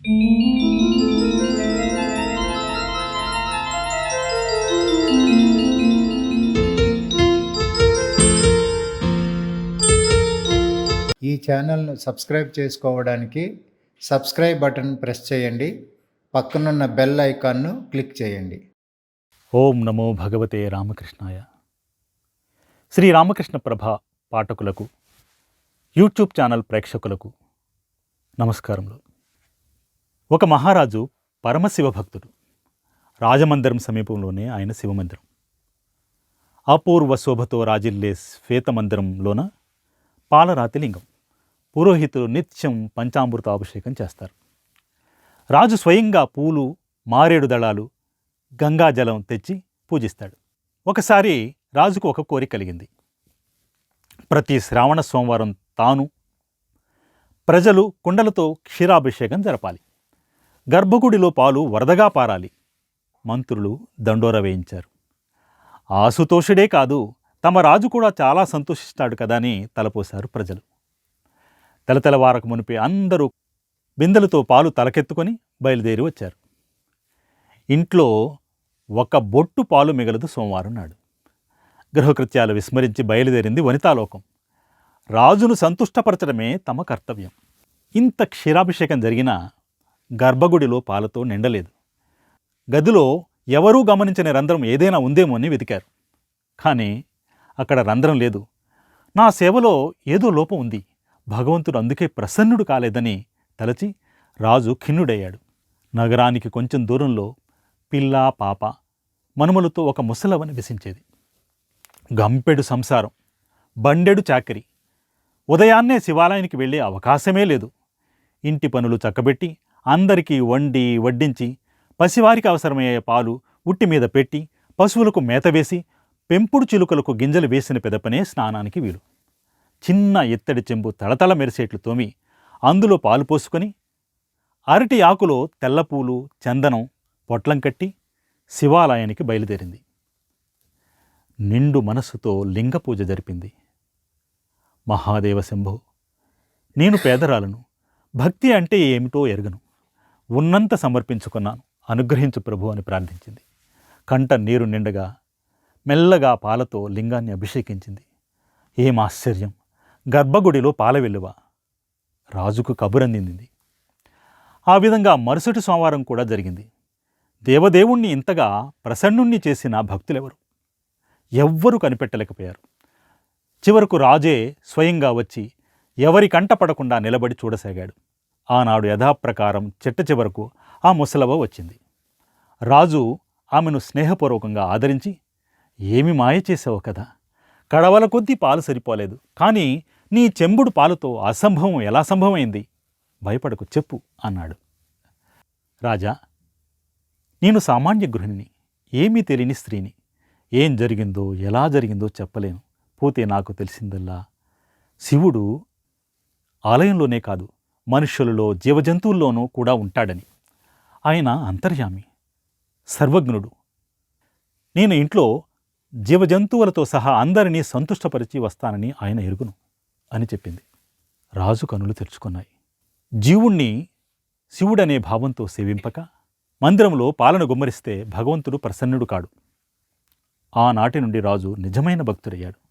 ఈ ఛానల్ను సబ్స్క్రైబ్ చేసుకోవడానికి సబ్స్క్రైబ్ బటన్ ప్రెస్ చేయండి. పక్కనున్న బెల్ ఐకాన్ను క్లిక్ చేయండి. ఓం నమో భగవతే రామకృష్ణాయ. శ్రీ రామకృష్ణ ప్రభ పాఠకులకు యూట్యూబ్ ఛానల్ ప్రేక్షకులకు నమస్కారములు. ఒక మహారాజు పరమశివ భక్తుడు రాజమందిరం సమీపంలోనే ఆయన శివమందిరం. అపూర్వ శోభతో రాజిల్లే శ్వేతమందిరంలోన పాలరాతిలింగం. పురోహితులు నిత్యం పంచామృత అభిషేకం చేస్తారు. రాజు స్వయంగా పూలు మారేడు దళాలు గంగాజలం తెచ్చి పూజిస్తాడు. ఒకసారి రాజుకు ఒక కోరిక కలిగింది. ప్రతి శ్రావణ సోమవారం తాను ప్రజలు కుండలతో క్షీరాభిషేకం జరపాలి. గర్భగుడిలో పాలు వరదగా పారాలి మంత్రులు దండోర వేయించారు. ఆసుతోషుడే కాదు తమ రాజు కూడా చాలా సంతోషిస్తాడు కదా అని తలపోశారు ప్రజలు. తెలతెలవారకు మునిపే అందరూ బిందెలతో పాలు తలకెత్తుకొని బయలుదేరి వచ్చారు. ఇంట్లో ఒక బొట్టు పాలు మిగలదు సోమవారం నాడు. గృహకృత్యాలు విస్మరించి బయలుదేరింది వనితాలోకం. రాజును సంతుష్టపరచడమే తమ కర్తవ్యం. ఇంత క్షీరాభిషేకం జరిగినా గర్భగుడిలో పాలతో నిండలేదు. గదిలో ఎవరూ గమనించని రంధ్రం ఏదైనా ఉందేమో అని వెతికారు. కానీ అక్కడ రంధ్రం లేదు. నా సేవలో ఏదో లోపం ఉంది. భగవంతుడు అందుకే ప్రసన్నుడు కాలేదని తలచి రాజు ఖిన్నుడయ్యాడు. నగరానికి కొంచెం దూరంలో పిల్ల పాప మనుమలతో ఒక ముసలవని విసించేది. గంపెడు సంసారం బండెడు చాకరి. ఉదయాన్నే శివాలయానికి వెళ్ళే అవకాశమే లేదు. ఇంటి పనులు చక్కబెట్టి అందరికీ వండి వడ్డించి పసివారికి అవసరమయ్యే పాలు ఉట్టి మీద పెట్టి పశువులకు మేత వేసి పెంపుడు చిలుకలకు గింజలు వేసిన పెదపనే స్నానానికి వీలు. చిన్న ఎత్తడి చెంబు తళతళ మెరిసేట్లు తోమి అందులో పాలు పోసుకొని అరటి ఆకులో తెల్లపూలు చందనం పొట్లం కట్టి శివాలయానికి బయలుదేరింది. నిండు మనస్సుతో లింగ పూజ జరిపింది. మహాదేవ శంభో నేను పేదరాలను భక్తి అంటే ఏమిటో ఎరగను. ఉన్నంత సమర్పించుకున్నాను. అనుగ్రహించు ప్రభు అని ప్రార్థించింది. కంట నీరు నిండగా మెల్లగా పాలతో లింగాన్ని అభిషేకించింది. ఏం ఆశ్చర్యం! గర్భగుడిలో పాల వెలువ రాజుకు కబురందింది. ఆ విధంగా మరుసటి సోమవారం కూడా జరిగింది. దేవదేవుణ్ణి ఇంతగా ప్రసన్నుణ్ణి చేసిన భక్తులెవరు? ఎవ్వరూ కనిపెట్టలేకపోయారు. చివరకు రాజే స్వయంగా వచ్చి ఎవరి కంట పడకుండా నిలబడి చూడసాగాడు. ఆనాడు యథాప్రకారం చిట్ట చివరకు ఆ ముసలవ వచ్చింది. రాజు ఆమెను స్నేహపూర్వకంగా ఆదరించి ఏమి మాయ చేసావు కదా? కడవల కొద్దీ పాలు సరిపోలేదు. కానీ నీ చెంబుడు పాలుతో అసంభవం ఎలా సంభవమైంది? భయపడకు చెప్పు అన్నాడు. రాజా నేను సామాన్య గృహిణిని ఏమీ తెలియని స్త్రీని. ఏం జరిగిందో ఎలా జరిగిందో చెప్పలేను. పోతే నాకు తెలిసిందల్లా. శివుడు ఆలయంలోనే కాదు మనుష్యులలో జీవజంతువుల్లోనూ కూడా ఉంటాడని. ఆయన అంతర్యామి సర్వజ్ఞుడు. నేను ఇంట్లో జీవజంతువులతో సహా అందరినీ సంతుష్టపరిచి వస్తానని ఆయన ఎరుగును అని చెప్పింది. రాజు కనులు తెరుచుకున్నాయి. జీవుణ్ణి శివుడనే భావంతో సేవింపక మందిరంలో పాలన గుమ్మరిస్తే భగవంతుడు ప్రసన్నుడు కాడు. ఆనాటి నుండి రాజు నిజమైన భక్తుడయ్యాడు.